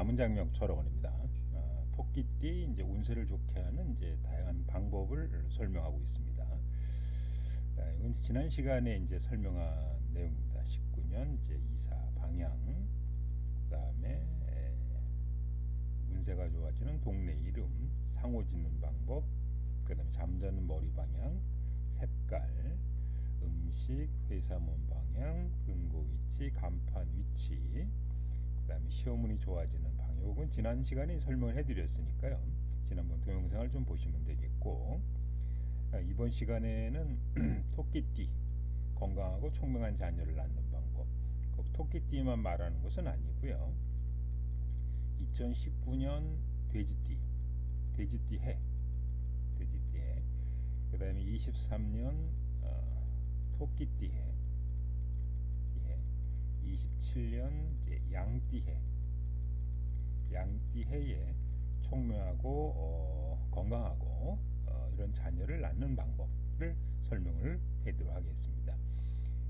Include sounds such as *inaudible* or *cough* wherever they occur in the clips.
남은 장명 철학원입니다. 어, 토끼띠 이제 운세를 좋게 하는 이제 다양한 방법을 설명하고 있습니다. 자, 이건 지난 시간에 이제 설명한 내용입니다. 19년 이제 이사 방향, 그다음에 에, 운세가 좋아지는 동네 이름, 상호 짓는 방법, 그다음에 잠자는 머리 방향, 색깔, 음식, 회사 문 방향, 금고 위치, 간판 위치, 그 다음에 시어문이 좋아지는 지난 시간에 설명을 해드렸으니까요. 지난번 동영상을 좀 보시면 되겠고 아, 이번 시간에는 *clears throat* 토끼띠 건강하고 총명한 자녀를 낳는 방법 꼭 토끼띠만 말하는 것은 아니고요. 2019년 돼지띠 돼지띠 해 돼지띠 해 그 다음에 23년 어, 토끼띠 해 27년 이제 양띠 해 양띠해에 총명하고 어, 건강하고 어, 이런 자녀를 낳는 방법을 설명을 해드리도록 하겠습니다.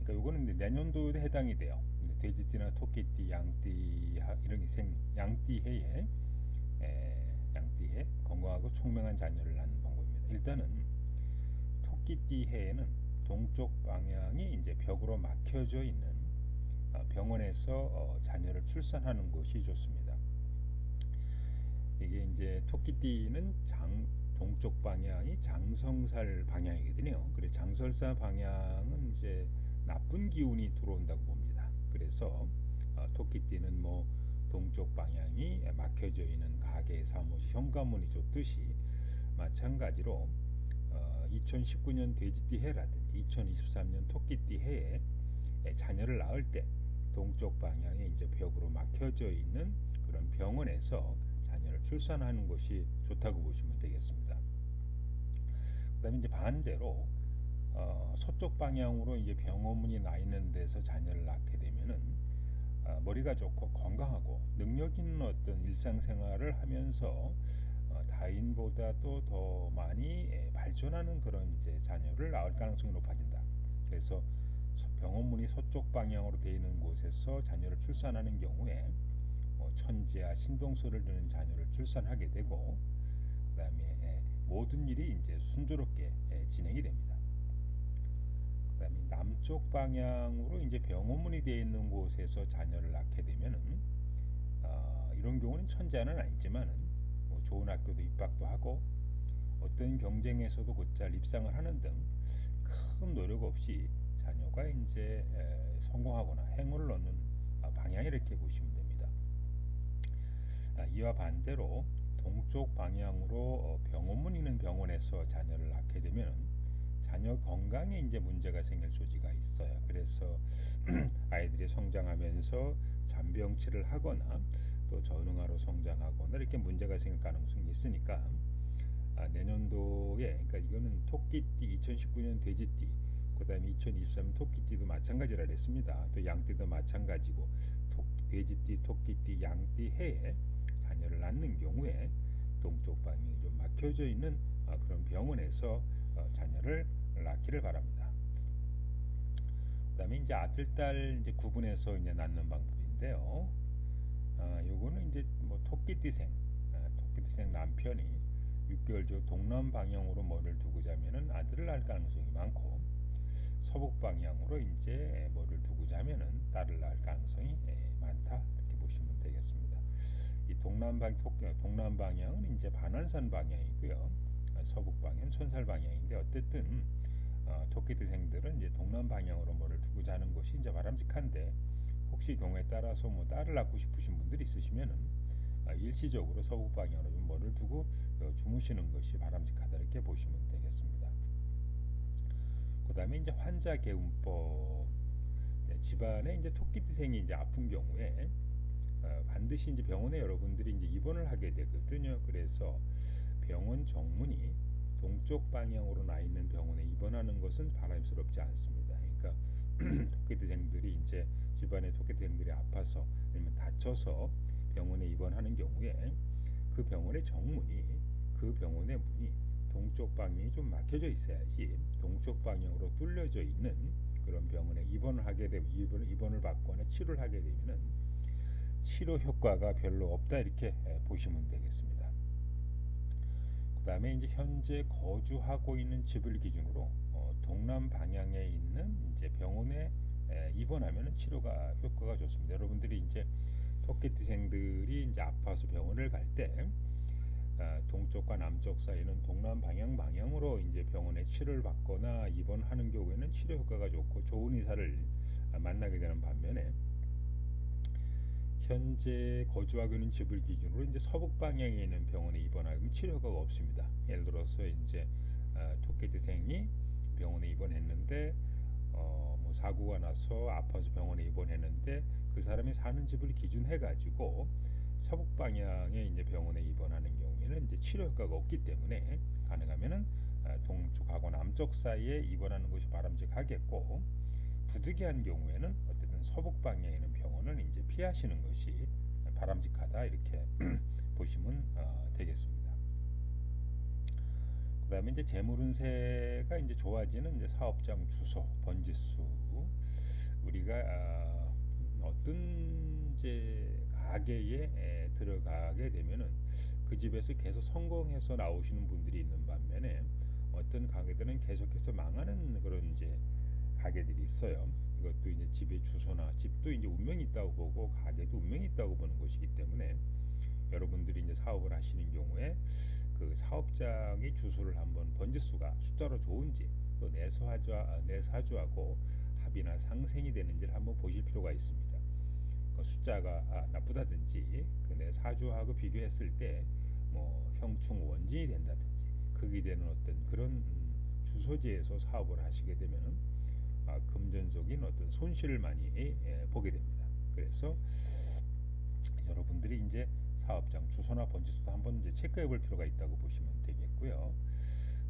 그러니까 요거는 내년도에 해당이 돼요. 돼지띠나 토끼띠, 양띠 이런 생 양띠해에 에, 양띠해 건강하고 총명한 자녀를 낳는 방법입니다. 일단은 토끼띠 해에는 동쪽 방향이 이제 벽으로 막혀져 있는 어, 병원에서 어, 자녀를 출산하는 것이 좋습니다. 이게 이제 토끼띠는 장 동쪽 방향이 장성살 방향이거든요. 그래 장설사 방향은 이제 나쁜 기운이 들어온다고 봅니다. 그래서 어, 토끼띠는 뭐 동쪽 방향이 막혀져 있는 가게, 사무실, 현관문이 좋듯이 마찬가지로 어, 2019년 돼지띠 해라든지 2023년 토끼띠 해에 자녀를 낳을 때 동쪽 방향에 이제 벽으로 막혀져 있는 그런 병원에서 출산하는 것이 좋다고 보시면 되겠습니다. 그다음에 이제 반대로 어, 서쪽 방향으로 이제 병원문이 나 있는 데서 자녀를 낳게 되면은 어, 머리가 좋고 건강하고 능력 있는 어떤 일상생활을 하면서 어, 타인보다도 더 많이 예, 발전하는 그런 이제 자녀를 낳을 가능성이 높아진다. 그래서 병원문이 서쪽 방향으로 되어 있는 곳에서 자녀를 출산하는 경우에 뭐 천재와 신동소를 두는 자녀를 출산하게 되고 그 다음에 예, 모든 일이 이제 순조롭게 예, 진행이 됩니다. 그 다음에 남쪽 방향으로 이제 병원문이 되어 있는 곳에서 자녀를 낳게 되면은 어, 이런 경우는 천재는 아니지만은 뭐 좋은 학교도 입학도 하고 어떤 경쟁에서도 곧잘 입상을 하는 등 큰 노력 없이 자녀가 이제 성공하거나 행운을 얻는 아, 방향 이렇게 보시면 이와 반대로 동쪽 방향으로 어, 병원문 있는 병원에서 자녀를 낳게 되면 자녀 건강에 이제 문제가 생길 소지가 있어요. 그래서 *clears throat* 아이들이 성장하면서 잔병치를 하거나 또 전응아로 성장하거나 이렇게 문제가 생길 가능성이 있으니까 아, 내년도에 그러니까 이거는 토끼띠 2019년 돼지띠 그 다음에 2023 토끼띠도 마찬가지라 했습니다. 또 양띠도 마찬가지고 토, 돼지띠, 토끼띠, 양띠 해에 자녀를 낳는 경우에 동쪽 방향이 좀 막혀져 있는 어, 그런 병원에서 어, 자녀를 낳기를 바랍니다. 그 다음에 이제 아들, 딸 이제 구분해서 이제 낳는 방법인데요. 어, 요거는 이제 뭐 토끼띠생, 어, 토끼띠생 남편이 6개월 전 동남 방향으로 머리를 두고 자면은 아들을 낳을 가능성이 많고 서북 방향으로 이제 머리를 두고 자면은 딸을 낳을 가능성이 동남 방 동남 방향은 이제 반환산 방향이고요. 서북 방향 천살 방향인데 어쨌든 어, 토끼대생들은 이제 동남 방향으로 머리를 두고 자는 것이 이제 바람직한데 혹시 경우에 따라서 뭐 딸을 낳고 싶으신 분들이 있으시면은 어, 일시적으로 서북 방향으로 좀 머리를 두고 어, 주무시는 것이 바람직하다 이렇게 보시면 되겠습니다. 그 다음에 이제 환자 개운법 네, 집안에 이제 토끼띠생이 이제 아픈 경우에 어, 반드시 이제 병원에 여러분들이 이제 입원을 하게 되거든요. 그래서 병원 정문이 동쪽 방향으로 나 있는 병원에 입원하는 것은 바람스럽지 않습니다. 그러니까 *clears throat* 토끼띠생들이 이제 집안에 토끼띠생들이 아파서 아니면 다쳐서 병원에 입원하는 경우에 그 병원의 정문이 그 병원의 문이 동쪽 방향이 좀 막혀져 있어야지 동쪽 방향으로 뚫려져 있는 그런 병원에 입원을 하게 되면 입원, 입원을 받거나 치료를 하게 되면은 치료 효과가 별로 없다 이렇게 에, 보시면 되겠습니다. 그 다음에 이제 현재 거주하고 있는 집을 기준으로 어, 동남 방향에 있는 이제 병원에 에, 입원하면 치료가 효과가 좋습니다. 여러분들이 이제 토끼띠생들이 이제 아파서 병원을 갈때 아, 동쪽과 남쪽 사이는 동남 방향 방향으로 이제 병원에 치료를 받거나 입원하는 경우에는 치료 효과가 좋고 좋은 의사를 아, 만나게 되는 반면에 현재 거주하고 있는 집을 기준으로 이제 서북 방향에 있는 병원에 입원하면 치료 효과가 없습니다. 예를 들어서 이제 아, 토끼대생이 병원에 입원했는데 어, 뭐 사고가 나서 아파서 병원에 입원했는데 그 사람이 사는 집을 기준해 가지고 서북 방향에 이제 병원에 입원하는 경우에는 이제 치료 효과가 없기 때문에 가능하면은 아, 동쪽하고 남쪽 사이에 입원하는 것이 바람직하겠고 부득이한 경우에는 어쨌든 서북 방향에 있는 병원 은 이제 피하시는 것이 바람직하다 이렇게 *clears throat* 보시면 어, 되겠습니다. 그 다음에 이제 재물 운세가 이제 좋아지는 이제 사업장 주소, 번지수 우리가 아, 어떤 이제 가게에 에, 들어가게 되면은 그 집에서 계속 성공해서 나오시는 분들이 있는 반면에 어떤 가게들은 계속해서 망하는 그런 이제 가게들이 있어요. 이것도 이제 집의 주소나 집도 이제 운명이 있다고 보고 가게도 운명이 있다고 보는 것이기 때문에 여러분들이 이제 사업을 하시는 경우에 그 사업장의 주소를 한번 번지수가 숫자로 좋은지 또 내사주 내사주하고 합이나 상생이 되는지를 한번 보실 필요가 있습니다. 그 숫자가 아, 나쁘다든지 그 내사주하고 비교했을 때 뭐 형충 원진이 된다든지 극이 되는 어떤 그런 음, 주소지에서 사업을 하시게 되면은 아, 금전적인 어떤 손실을 많이 예, 보게 됩니다. 그래서 여러분들이 이제 사업장 주소나 번지수도 한번 이제 체크해 볼 필요가 있다고 보시면 되겠고요.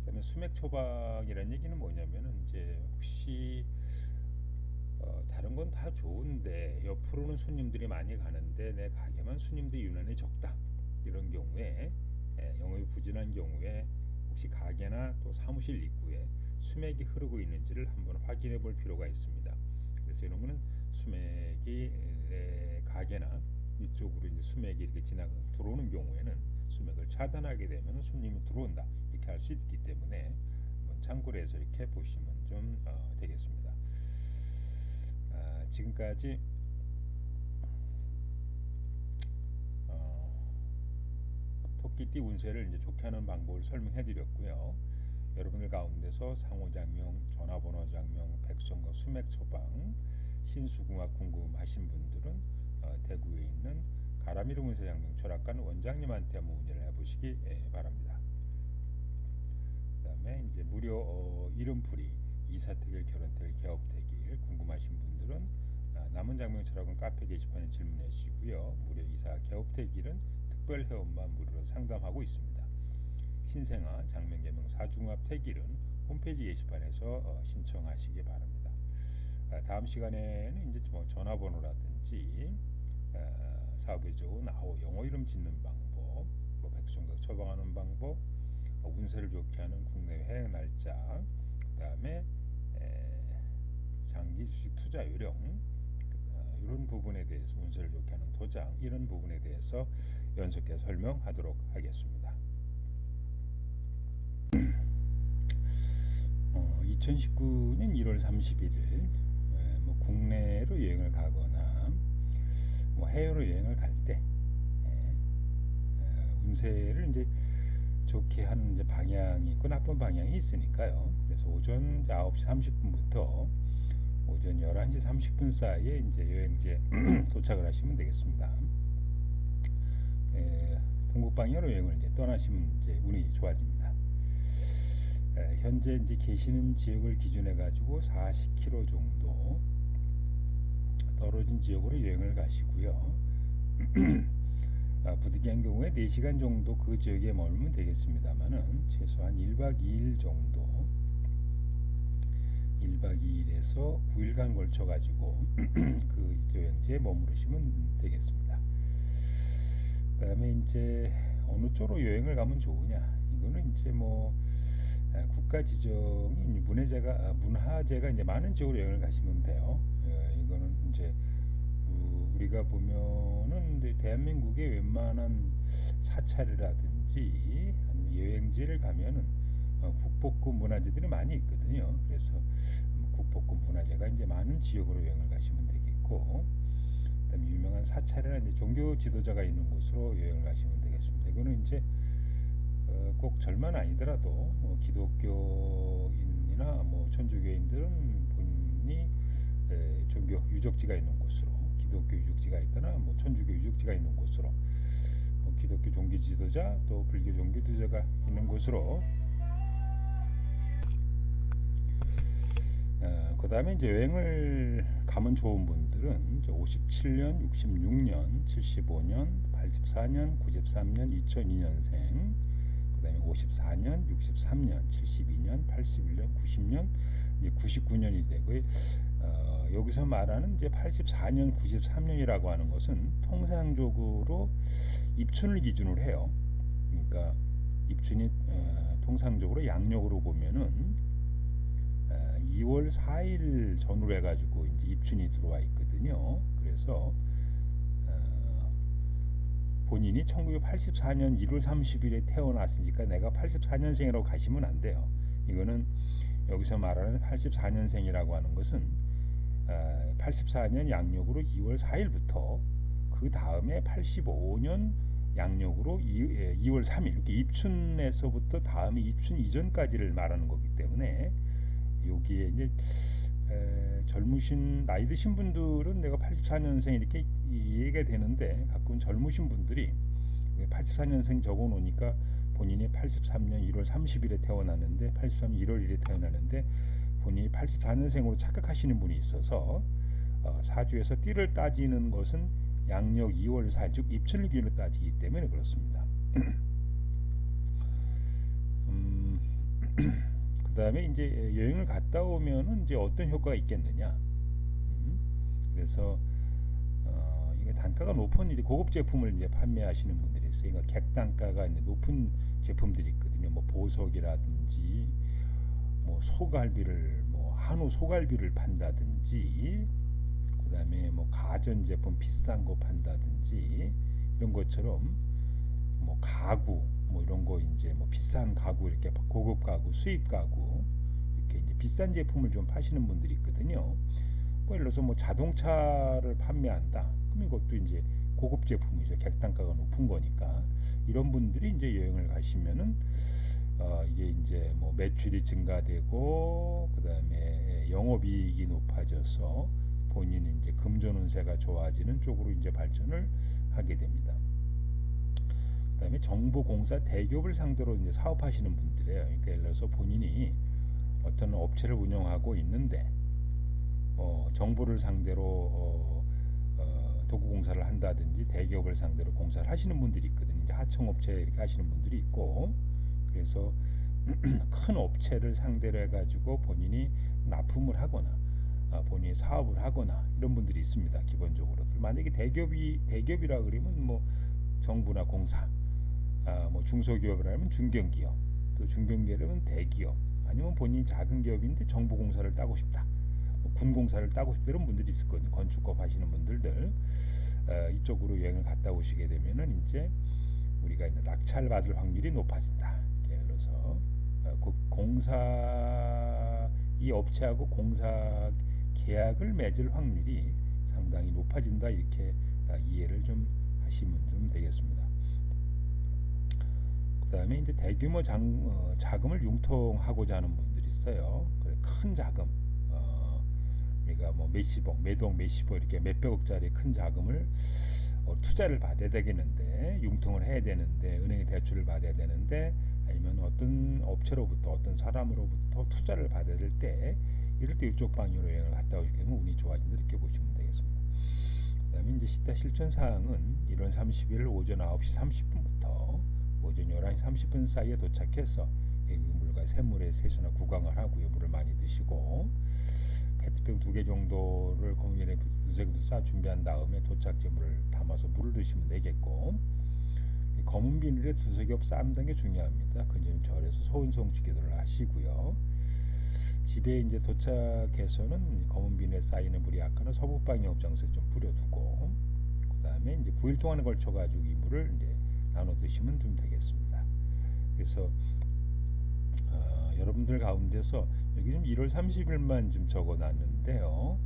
그다음에 수맥 초방이라는 얘기는 뭐냐면은 이제 혹시 어, 다른 건 다 좋은데 옆으로는 손님들이 많이 가는데 내 가게만 손님들이 유난히 적다 이런 경우에 예, 영업이 부진한 경우에 혹시 가게나 또 사무실 입구에 수맥이 흐르고 있는지를 한번 확인해 볼 필요가 있습니다. 그래서 이런 거는 수맥이 에, 가게나 이쪽으로 이제 수맥이 이렇게 지나 들어오는 경우에는 수맥을 차단하게 되면 손님이 들어온다 이렇게 할 수 있기 때문에 참고를 해서 이렇게 보시면 좀 어, 되겠습니다. 아, 지금까지 어, 토끼띠 운세를 이제 좋게 하는 방법을 설명해 드렸고요. 여러분들 가운데서 상호장명, 전화번호 장명, 백성과 수맥 처방, 신수궁합 궁금하신 분들은 어, 대구에 있는 가라미르 문세 장명 철학관 원장님한테 한번 문의를 해보시기 예, 바랍니다. 그 다음에 이제 무료 어, 이름풀이 이사택일 결혼택일 개업택일 궁금하신 분들은 아, 남은 장명 철학원 카페 게시판에 질문해 주시고요. 무료 이사 개업택일은 특별 회원만 무료로 상담하고 있습니다. 신생아 장명개명 사중합 택일은 홈페이지 게시판에서 어, 신청하시기 바랍니다. 아, 다음 시간에는 이제 뭐 전화번호라든지 아, 사업에 좋은 아호 영어 이름 짓는 방법, 뭐 백성각 처방하는 방법, 어, 운세를 좋게 하는 국내외 해외 날짜, 그 다음에 장기 주식 투자 요령 어, 이런 부분에 대해서 운세를 좋게 하는 도장 이런 부분에 대해서 연속해 설명하도록 하겠습니다. 2019년 1월 31일 에, 뭐 국내로 여행을 가거나 뭐 해외로 여행을 갈때 운세를 이제 좋게 하는 이제 방향이 있고 나쁜 방향이 있으니까요. 그래서 오전 9시 30분부터 오전 11시 30분 사이에 이제 여행지에 *clears throat* 도착을 하시면 되겠습니다. 에, 동북 방향으로 여행을 이제 떠나시면 이제 운이 좋아집니다. 에, 현재 이제 계시는 지역을 기준해 가지고 40km 정도 떨어진 지역으로 여행을 가시고요. *clears throat* 아, 부득이한 경우에 4시간 정도 그 지역에 머물면 되겠습니다만은 최소한 1박 2일 정도 1박 2일에서 9일간 걸쳐 가지고 *clears throat* 그 여행지에 머무르시면 되겠습니다. 그다음에 이제 어느 쪽으로 여행을 가면 좋으냐? 이거는 이제 뭐 아, 국가 지정이 문화재가 아, 문화재가 이제 많은 지역으로 여행을 가시면 돼요. 예, 이거는 이제 우리가 보면은 대한민국의 웬만한 사찰이라든지 여행지를 가면은 어, 국보급 문화재들이 많이 있거든요. 그래서 국보급 문화재가 이제 많은 지역으로 여행을 가시면 되겠고, 그다음에 유명한 사찰이나 이제 종교 지도자가 있는 곳으로 여행을 가시면 되겠습니다. 이거는 이제 어, 꼭 절만 아니더라도 뭐 기독교인이나 뭐 천주교인들은 본인이 에, 종교 유적지가 있는 곳으로 기독교 유적지가 있거나 뭐 천주교 유적지가 있는 곳으로 뭐 기독교 종교 지도자 또 불교 종교 지도자가 있는 곳으로. 어, 그 다음에 이제 여행을 가면 좋은 분들은 이제 57년, 66년, 75년, 84년, 93년, 2002년생, 그 다음에 54년, 63년, 72년, 81년, 90년, 이제 99년이 되고, 어, 여기서 말하는 이제 84년, 93년이라고 하는 것은 통상적으로 입춘을 기준으로 해요. 그러니까 입춘이 어, 통상적으로 양력으로 보면은 2월 4일 전후로 해가지고 이제 입춘이 들어와 있거든요. 그래서 어, 본인이 1984년 1월 30일에 태어났으니까 내가 84년생이라고 가시면 안 돼요. 이거는 여기서 말하는 84년생이라고 하는 것은 어, 84년 양력으로 2월 4일부터 그 다음에 85년 양력으로 2, 월 3일 이렇게 입춘에서부터 다음에 입춘 이전까지를 말하는 거기 때문에 여기에 이제 에, 젊으신 나이 드신 분들은 내가 84년생 이렇게 이해가 되는데 가끔 젊으신 분들이 84년생 적어 놓으니까 본인이 83년 1월 30일에 태어났는데 83년 1월 1일에 태어났는데 본인이 84년생으로 착각하시는 분이 있어서 어, 사주에서 띠를 따지는 것은 양력 2월 4일 즉 입춘을 기준으로 따지기 때문에 그렇습니다. *clears throat* 음, *clears throat* 그 다음에 이제 여행을 갔다 오면은 이제 어떤 효과가 있겠느냐. 음, 그래서 단가가 높은 이제 고급 제품을 이제 판매하시는 분들이 있어요. 그러니까 객단가가 이제 높은 제품들이 있거든요. 뭐 보석이라든지 뭐 소갈비를 뭐 한우 소갈비를 판다든지 그다음에 뭐 가전 제품 비싼 거 판다든지 이런 것처럼 뭐 가구 뭐 이런 거 이제 뭐 비싼 가구 이렇게 고급 가구 수입 가구 이렇게 이제 비싼 제품을 좀 파시는 분들이 있거든요. 뭐 예를 들어서 뭐 자동차를 판매한다. 그럼 이것도 이제 고급 제품이죠. 객단가가 높은 거니까 이런 분들이 이제 여행을 가시면은 어 이게 이제 뭐 매출이 증가되고 그다음에 영업이익이 높아져서 본인은 이제 금전 운세가 좋아지는 쪽으로 이제 발전을 하게 됩니다. 그다음에 정보공사 대기업을 상대로 이제 사업하시는 분들이에요. 그러니까 예를 들어서 본인이 어떤 업체를 운영하고 있는데 어, 정보를 상대로 어, 어, 도구 공사를 한다든지 대기업을 상대로 공사를 하시는 분들이 있거든요. 이제 하청업체 이렇게 하시는 분들이 있고 그래서 *clears throat* 큰 업체를 상대로 해가지고 본인이 납품을 하거나 아, 본인이 사업을 하거나 이런 분들이 있습니다. 기본적으로 만약에 대기업이 대기업이라 그러면 뭐 정부나 공사 아, 뭐 중소기업이라면 중견기업, 또 중견기업이라면 대기업, 아니면 본인 작은 기업인데 정보공사를 따고 싶다, 뭐 군공사를 따고 싶다 이런 분들이 있을 거예요. 건축업 하시는 분들들 어, 이쪽으로 여행을 갔다 오시게 되면은 이제 우리가 이제 낙찰 받을 확률이 높아진다. 예를 들어서 어, 공사 이 업체하고 공사 계약을 맺을 확률이 상당히 높아진다 이렇게 어, 이해를 좀 하시면 좀 되겠습니다. 그 다음에 이제 대규모 장, 어, 자금을 융통하고자 하는 분들이 있어요. 큰 자금, 어, 우리가 뭐 몇십억, 매동 몇십억 이렇게 몇백억짜리 큰 자금을 어, 투자를 받아야 되겠는데, 융통을 해야 되는데, 은행에 대출을 받아야 되는데, 아니면 어떤 업체로부터, 어떤 사람으로부터 투자를 받아야 될 때, 이럴 때 이쪽 방향으로 여행을 갔다 오시게 되면 운이 좋아진다 이렇게 보시면 되겠습니다. 그 다음에 이제 시타 실천 사항은 1월 30일 오전 9시 30분부터 오전 11시 30분 사이에 도착해서 물과 샘물에 세수나 구강을 하고요. 물을 많이 드시고 페트병 두 개 정도를 거기에 두세 개싸 준비한 다음에 도착지 물을 담아서 물을 드시면 되겠고 검은 비닐에 두세 겹 쌓는 게 중요합니다. 그점 절에서 소은성취 기도를 하시고요. 집에 이제 도착해서는 검은 비닐에 쌓이는 물이 약간은 서북방향 업장소에 좀 뿌려두고 다음에 이제 9일 동안에 걸쳐 가지고 이 물을 이제 나눠 드시면 좀 되겠습니다. 그래서 어, 여러분들 가운데서 여기 좀 1월 30일만 좀 적어 놨는데요.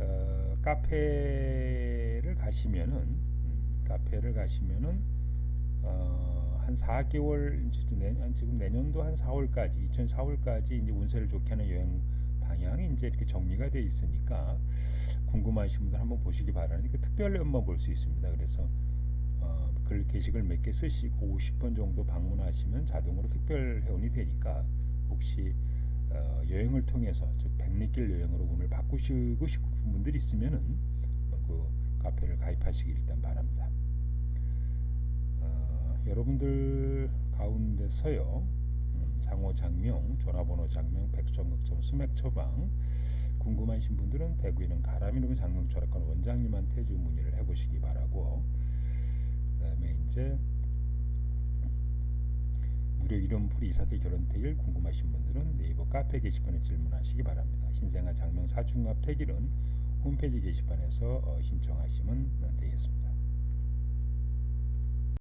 어, 카페를 가시면은 음, 카페를 가시면은 어, 한 4개월 이제 내, 한 지금 내년도 한 4월까지 2004월까지 이제 운세를 좋게 하는 여행 방향이 이제 이렇게 정리가 돼 있으니까 궁금하신 분들 한번 보시기 바라는데 그 특별 회원만 볼 수 있습니다. 그래서 어, 글 게시글 몇 개 쓰시고 50번 정도 방문하시면 자동으로 특별 회원이 되니까 혹시 어, 여행을 통해서 즉 백리길 여행으로 오늘 바꾸시고 싶은 분들 있으면은 그 카페를 가입하시길 일단 바랍니다. 어, 여러분들 가운데서요 음, 상호 장명, 전화번호 장명, 백전극점, 수맥 처방 궁금하신 분들은 대구에 있는 가람이름 장명 철학관 원장님한테 좀 문의를 해보시기 바라고 그다음에 이제 무료 이름 풀이 이사태 결혼 택일 궁금하신 분들은 네이버 카페 게시판에 질문하시기 바랍니다. 신생아 장명 사중합 택일은 홈페이지 게시판에서 어, 신청하시면 됩니다.